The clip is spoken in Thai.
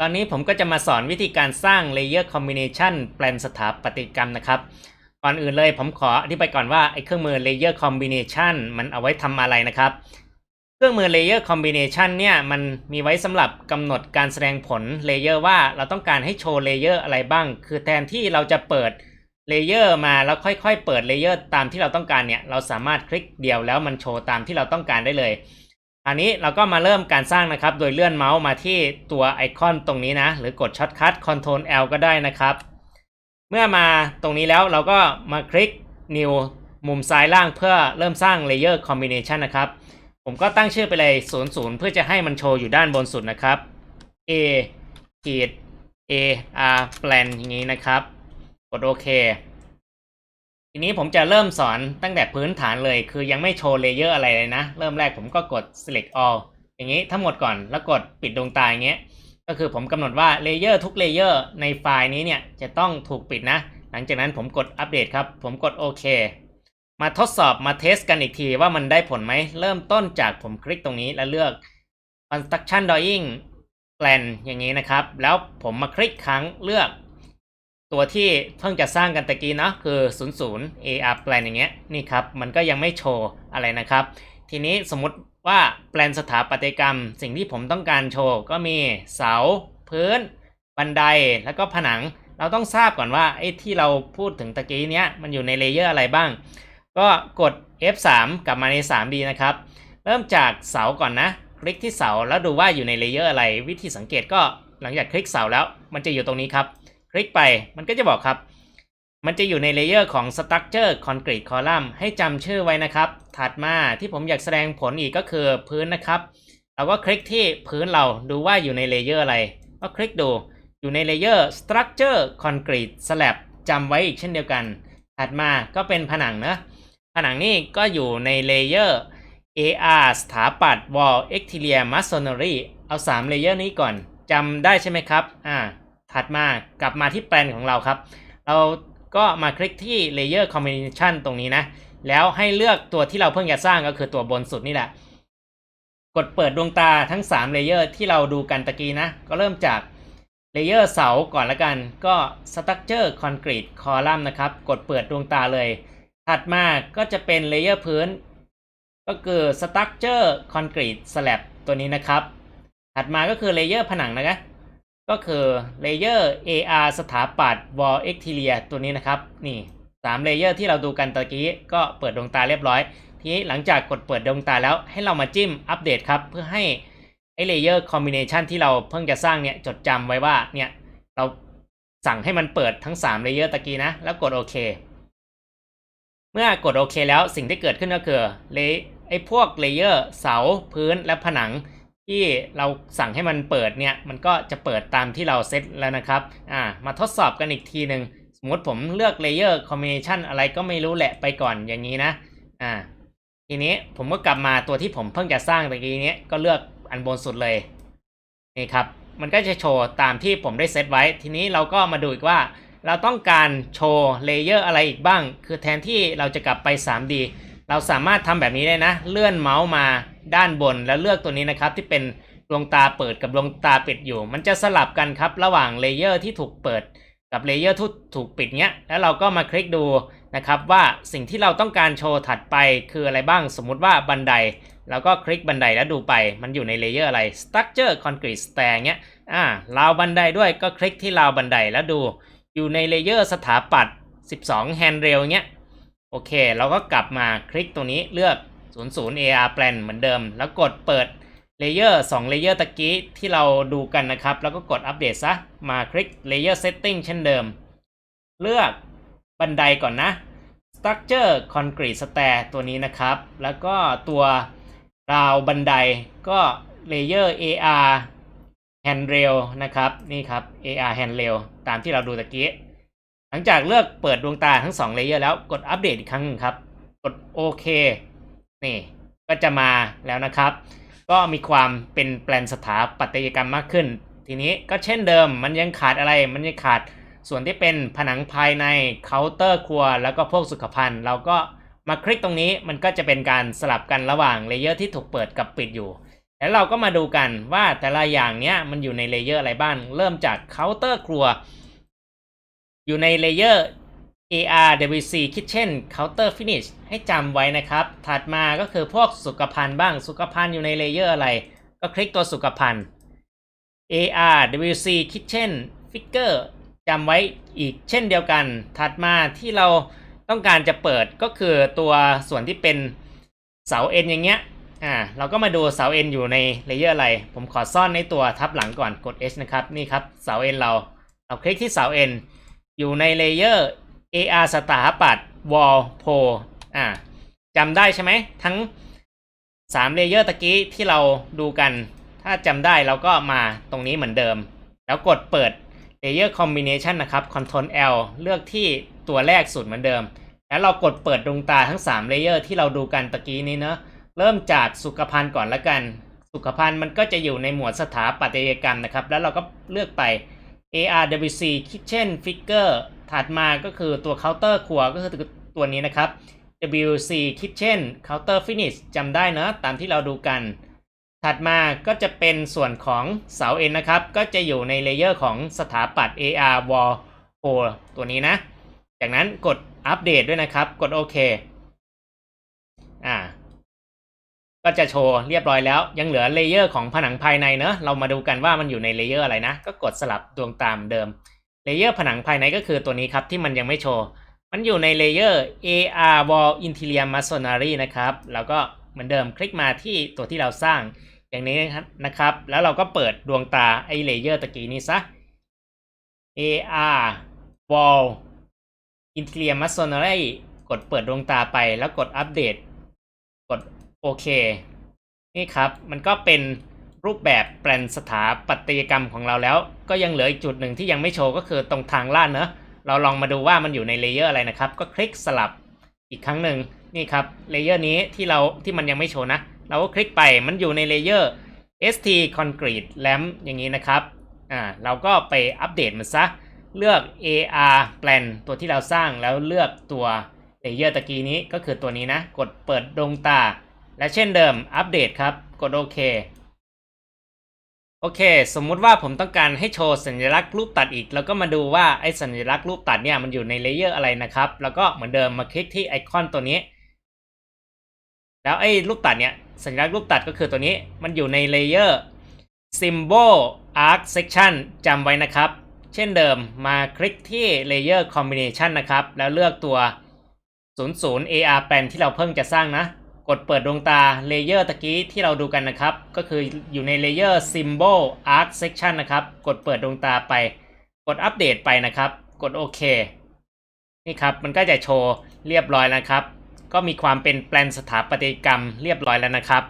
ตอนนี้ผมก็จะมาสอนวิธีการสร้าง Layer Combination แปลนสถาปัตยกรรมนะครับ ก่อนอื่นเลยผมขออธิบายก่อนว่าไอ้เครื่องมือ Layer Combination มันเอาไว้ทำอะไรนะครับ เครื่องมือ Layer Combination เนี่ยมันมีไว้สำหรับกำหนดการแสดงผล Layer ว่าเราต้องการให้โชว์ Layer อะไรบ้าง คือแทนที่เราจะเปิด Layer มาแล้วค่อยๆ เปิด Layer ตามที่เราต้องการเนี่ย เราสามารถคลิกเดียวแล้วมันโชว์ตามที่เราต้องการได้เลย อันนี้เราก็มาเริ่มการสร้างนะครับ โดยเลื่อนเมาส์มาที่ตัวไอคอนตรงนี้นะ หรือกดช็อตคัท Ctrl L ก็ได้นะครับ เมื่อมาตรงนี้แล้วเราก็มาคลิก New มุมซ้ายล่างเพื่อเริ่มสร้าง Layer Combination นะครับ ผมก็ตั้งชื่อไปเลย 00 เพื่อจะให้มันโชว์อยู่ด้านบนสุดนะครับ A ขีด A R plan อย่างนี้นะครับ กดโอเค ทีนี้ผมจะเริ่มสอนตั้งแต่พื้นฐานเลย คือยังไม่โชว์เลเยอร์อะไรเลยนะ เริ่มแรกผมก็กด select all อย่างนี้ทั้งหมดก่อนแล้วกดปิดดวงตาอย่างเงี้ยก็คือผมกำหนดว่าเลเยอร์ทุกเลเยอร์ในไฟล์นี้เนี่ยจะต้องถูกปิดนะ หลังจากนั้นผมกดอัปเดตครับ ผมกดโอเคมาทดสอบมาเทสกันอีกทีว่ามันได้ผลไหม เริ่มต้นจากผมคลิกตรงนี้แล้วเลือก construction drawing plan อย่างนี้นะครับ แล้วผมมาคลิกครั้งเลือก ตัวที่เพิ่งจะสร้างกันตะกี้เนาะคือ 00 AR plan อย่างเงี้ยนี่ครับมันก็ยังไม่โชว์อะไรนะครับ ทีนี้สมมติว่าแปลนสถาปัตยกรรม สิ่งที่ผมต้องการโชว์ก็มีเสา พื้น บันไดแล้วก็ผนัง เราต้องทราบก่อนว่าไอ้ที่เราพูดถึงตะกี้เนี้ยมันอยู่ในเลเยอร์อะไรบ้าง ก็กด F3 กลับมาใน 3D นะครับ เริ่มจากเสาก่อนนะ คลิกที่เสาแล้วดูว่าอยู่ในเลเยอร์อะไร วิธีสังเกตก็หลังจากคลิกเสาแล้ว มันจะอยู่ตรงนี้ครับ คลิกไปมันก็จะบอกครับ มันจะอยู่ในเลเยอร์ของ Structure Concrete Column ให้จำชื่อไว้นะครับ ถัดมาที่ผมอยากแสดงผลอีกก็คือพื้นนะครับ เราก็คลิกที่พื้นเราดูว่าอยู่ในเลเยอร์อะไร ก็คลิกดูอยู่ในเลเยอร์ Structure Concrete Slab จำไว้อีกเช่นเดียวกัน ถัดมาก็เป็นผนังนะ ผนังนี่ก็อยู่ในเลเยอร์ AR สถาปัตย์ Wall Exterior Masonry เอา 3 เลเยอร์นี้ก่อนจำได้ใช่ไหมครับ อ่า ถัดมากลับมาที่แปลนของเราครับ เราก็มาคลิกที่ Layer Combination ตรงนี้นะ แล้วให้เลือกตัวที่เราเพิ่งจะสร้างก็คือตัวบนสุดนี่แหละ กดเปิดดวงตาทั้ง3เลเยอร์ที่เราดูกันตะกี้นะ ก็เริ่มจากเลเยอร์เสาก่อนละกัน ก็ Structure Concrete Column นะครับ กดเปิดดวงตาเลย ถัดมาก็จะเป็นเลเยอร์พื้น ก็คือ Structure Concrete Slab ตัวนี้นะครับ ถัดมาก็คือเลเยอร์ผนังนะครับ ก็คือเลเยอร์ AR สถาปัตย์ Wall Exterior ตัวนี้นะครับ นี่3เลเยอร์ที่เราดูกันตะกี้ก็เปิดดวงตาเรียบร้อย ทีนี้หลังจากกดเปิดดวงตาแล้วให้เรามาจิ้มอัปเดตครับ เพื่อให้ไอเลเยอร์คอมบิเนชันที่เราเพิ่งจะสร้างเนี่ยจดจำไว้ว่าเนี่ยเราสั่งให้มันเปิดทั้ง3เลเยอร์ตะกี้นะ แล้วกดโอเค เมื่อกดโอเคแล้วสิ่งที่เกิดขึ้นก็คือเลไอพวกเลเยอร์เสาพื้นและผนัง ที่เราสั่งให้มันเปิดเนี่ยมันก็จะเปิดตามที่เราเซตแล้วนะครับอ่ามาทดสอบกันอีกทีหนึ่งสมมติผมเลือก Layer Combination อะไรก็ไม่รู้แหละไปก่อนอย่างนี้นะอ่าทีนี้ผมก็กลับมาตัวที่ผมเพิ่งจะสร้างตะกี้นี้ก็เลือกอันบนสุดเลยนี่ครับมันก็จะโชว์ตามที่ผมได้เซตไว้ ทีนี้เราก็มาดูอีกว่า เราต้องการโชว์เลเยอร์อะไรอีกบ้าง คือแทนที่เราจะกลับไป 3D เราสามารถทำแบบนี้ได้นะ เลื่อนเมาส์มาด้านบนแล้วเลือกตัวนี้นะครับ ที่เป็นดวงตาเปิดกับดวงตาปิดอยู่ มันจะสลับกันครับ ระหว่างเลเยอร์ที่ถูกเปิดกับเลเยอร์ที่ถูกปิดเนี้ย แล้วเราก็มาคลิกดูนะครับว่าสิ่งที่เราต้องการโชว์ถัดไปคืออะไรบ้างสมมุติว่าบันไดเราก็คลิกบันไดแล้วดูไป มันอยู่ในเลเยอร์อะไร structure concrete stair เงี้ย อ่าราวบันไดด้วยก็คลิกที่ราวบันไดแล้วดู อยู่ในเลเยอร์สถาปัตย์12 handrail เงี้ย โอเค เราก็กลับมาคลิกตรงนี้เลือก 00 AR plan เหมือนเดิม แล้วกดเปิดเลเยอร์2เลเยอร์ตะกี้ที่เราดูกันนะครับ แล้วก็กดอัปเดตซะ มาคลิก Layer Setting เช่นเดิม เลือกบันไดก่อนนะ Structure Concrete Stair ตัวนี้นะครับ แล้วก็ตัวราวบันไดก็ Layer AR Handrail นะครับ นี่ครับ AR Handrail ตามที่เราดูตะกี้ ลังจากเลือกเปิดดวงตาทั้ง2เลเยอร์แล้วกดอัปเดตอีกครั้งหนึ่งครับ กดโอเคนี่ก็จะมาแล้วนะครับ ก็มีความเป็นแปลนสถาปัตยกรรมมากขึ้น ทีนี้ก็เช่นเดิมมันยังขาดอะไรมันยังขาดส่วนที่เป็นผนังภายในเคาน์เตอร์ครัว แล้วก็พวกสุขภัณฑ์เราก็มาคลิกตรงนี้มันก็จะเป็นการสลับกันระหว่างเลเยอร์ที่ถูกเปิดกับปิดอยู่ แล้วเราก็มาดูกันว่าแต่ละอย่างเนี้ยมันอยู่ในเลเยอร์อะไรบ้าง เริ่มจากเคาน์เตอร์ครัว อยู่ในเลเยอร์ ARWC Kitchen Counter Finish ให้จำไว้นะครับ ถัดมาก็คือพวกสุขภัณฑ์บ้าง สุขภัณฑ์อยู่ในเลเยอร์อะไร ก็คลิกตัวสุขภัณฑ์ ARWC Kitchen Figure จำไว้อีกเช่นเดียวกัน ถัดมาที่เราต้องการจะเปิดก็คือตัวส่วนที่เป็นเสาเอ็นอย่างเงี้ย อ่า เราก็มาดูเสาเอ็นอยู่ในเลเยอร์อะไร ผมขอซ่อนในตัวทับหลังก่อน กด H นะครับ นี่ครับ เสาเอ็นเรา เราคลิกที่เสาเอ็น อยู่ในเลเยอร์ AR สถาปัตย์ Wall p o อ่าจำได้ใช่ไหม ทั้ง3เลเยอร์ตะกี้ที่เราดูกัน ถ้าจำได้เราก็มาตรงนี้เหมือนเดิม แล้วกดเปิด Layer Combination นะครับ Ctrl L เลือกที่ตัวแรกสุดเหมือนเดิม แล้วเรากดเปิดดวงตาทั้ง3เลเยอร์ที่เราดูกันตะกี้นี้เนอะเริ่มจากสุขภัณฑ์ก่อนละกัน สุขภัณฑ์มันก็จะอยู่ในหมวดสถาปัตยกรรมนะครับ แล้วเราก็เลือกไป ARWC Kitchen Figure ถัดมาก็คือตัวเคาน์เตอร์ครัวก็คือตัวนี้นะครับ WC Kitchen Counter Finish จำได้เนอะตามที่เราดูกัน ถัดมาก็จะเป็นส่วนของเสาเอ็นนะครับ ก็จะอยู่ในเลเยอร์ของสถาปัตย์ AR Wall o ตัวนี้นะ จากนั้นกดอัปเดตด้วยนะครับ กดโอเค ก็จะโชว์เรียบร้อยแล้ว ยังเหลือเลเยอร์ของผนังภายในเนอะเรามาดูกันว่ามันอยู่ในเลเยอร์อะไรนะ ก็กดสลับดวงตามเดิมเลเยอร์ผนังภายในก็คือตัวนี้ครับที่มันยังไม่โชว์ มันอยู่ในเลเยอร์ AR Wall Interior Masonry นะครับ แล้วก็เหมือนเดิมคลิกมาที่ตัวที่เราสร้างอย่างนี้นะครับ แล้วเราก็เปิดดวงตาไอเลเยอร์ตะกี้นี้ซะ AR Wall Interior Masonry กดเปิดดวงตาไปแล้วกดอัปเดต กด โอเค นี่ครับ มันก็เป็นรูปแบบแปลนสถาปัตยกรรมของเราแล้ว ก็ยังเหลืออีกจุดหนึ่งที่ยังไม่โชว์ก็คือตรงทางลาดเนอะเราลองมาดูว่ามันอยู่ในเลเยอร์อะไรนะครับ ก็คลิกสลับอีกครั้งหนึ่งนี่ครับเลเยอร์นี้ที่เราที่มันยังไม่โชว์นะ เราก็คลิกไปมันอยู่ในเลเยอร์ ST Concrete Lamp อย่างนี้นะครับอ่าเราก็ไปอัปเดตมันซะ เลือก AR Plan ตัวที่เราสร้างแล้วเลือกตัวเลเยอร์ตะกี้นี้ก็คือตัวนี้นะ กดเปิดดวงตา และเช่นเดิมอัปเดตครับ กดโอเค โอเค สมมุติว่าผมต้องการให้โชว์สัญลักษณ์รูปตัดอีก แล้วก็มาดูว่าไอ้สัญลักษณ์รูปตัดเนี่ยมันอยู่ในเลเยอร์อะไรนะครับ แล้วก็เหมือนเดิมมาคลิกที่ไอคอนตัวนี้ แล้วไอ้รูปตัดเนี่ยสัญลักษณ์รูปตัดก็คือตัวนี้มันอยู่ในเลเยอร์ symbol arc section จำไว้นะครับ เช่นเดิมมาคลิกที่ layer combination นะครับ แล้วเลือกตัว 00 AR plan ที่เราเพิ่งจะสร้างนะ กดเปิดดวงตาเลเยอร์ตะกี้ที่เราดูกันนะครับ ก็คืออยู่ในเลเยอร์ symbol arc section นะครับ กดเปิดดวงตาไป กดอัปเดตไปนะครับ กดโอเค นี่ครับ มันก็จะโชว์เรียบร้อยแล้วครับ ก็มีความเป็นแปลนสถาปัตยกรรมเรียบร้อยแล้วนะครับ